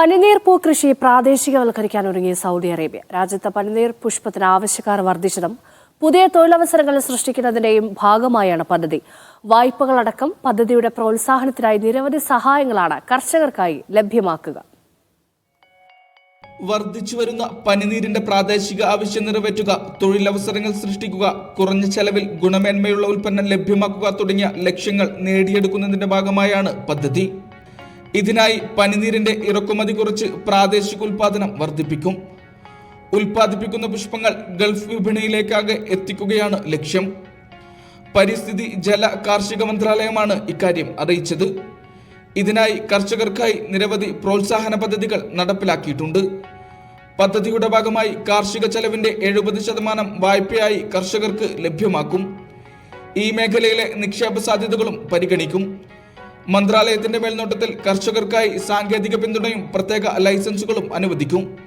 പനിനീർ പൂ കൃഷി പ്രാദേശികവൽക്കരിക്കാൻ ഒരുങ്ങി സൗദി അറേബ്യ. രാജ്യത്ത് പനിനീർ പുഷ്പത്തിന് ആവശ്യക്കാർ വർദ്ധിച്ചതും പുതിയ തൊഴിലവസരങ്ങൾ സൃഷ്ടിക്കുന്നതിന്റെയും ഭാഗമായാണ് പദ്ധതി. വായ്പകളടക്കം പദ്ധതിയുടെ പ്രോത്സാഹനത്തിനായി നിരവധി സഹായങ്ങളാണ് കർഷകർക്കായി ലഭ്യമാക്കുക. വർദ്ധിച്ചു വരുന്ന പനിനീരിന്റെ പ്രാദേശിക ആവശ്യം നിറവേറ്റുക തൊഴിലവസരങ്ങൾ സൃഷ്ടിക്കുക കുറഞ്ഞ ചെലവിൽ ഗുണമേന്മയുള്ള ഉൽപ്പന്നം ലഭ്യമാക്കുക തുടങ്ങിയ ലക്ഷ്യങ്ങൾ നേടിയെടുക്കുന്നതിന്റെ ഭാഗമായാണ് പദ്ധതി. ഇതിനായി പനിനീരിന്റെ ഇറക്കുമതി കുറച്ച് പ്രാദേശിക ഉൽപാദനം വർദ്ധിപ്പിക്കും. ഉൽപ്പാദിപ്പിക്കുന്ന പുഷ്പങ്ങൾ ഗൾഫ് വിപണിയിലേക്കാകെ എത്തിക്കുകയാണ് ലക്ഷ്യം. പരിസ്ഥിതി ജല കാർഷിക മന്ത്രാലയമാണ് ഇക്കാര്യം അറിയിച്ചത്. ഇതിനായി കർഷകർക്കായി നിരവധി പ്രോത്സാഹന പദ്ധതികൾ നടപ്പിലാക്കിയിട്ടുണ്ട്. പദ്ധതിയുടെ ഭാഗമായി കാർഷിക ചെലവിന്റെ എഴുപത് ശതമാനം വായ്പയായി കർഷകർക്ക് ലഭ്യമാക്കും. ഈ മേഖലയിലെ നിക്ഷേപ സാധ്യതകളും പരിഗണിക്കും. മന്ത്രാലയത്തിന്റെ മേൽനോട്ടത്തിൽ കർഷകർക്കായി സാങ്കേതിക പിന്തുണയും പ്രത്യേക ലൈസൻസുകളും അനുവദിക്കും.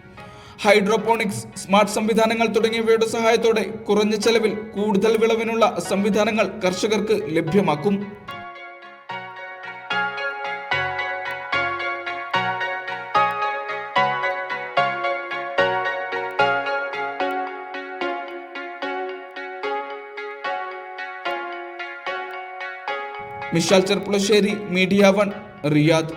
ഹൈഡ്രോപോണിക്സ് സ്മാർട്ട് സംവിധാനങ്ങൾ തുടങ്ങിയവയുടെ സഹായത്തോടെ കുറഞ്ഞ ചെലവിൽ കൂടുതൽ വിളവിനുള്ള സംവിധാനങ്ങൾ കർഷകർക്ക് ലഭ്യമാക്കും. Mishal Cherpulassery media one Riyadh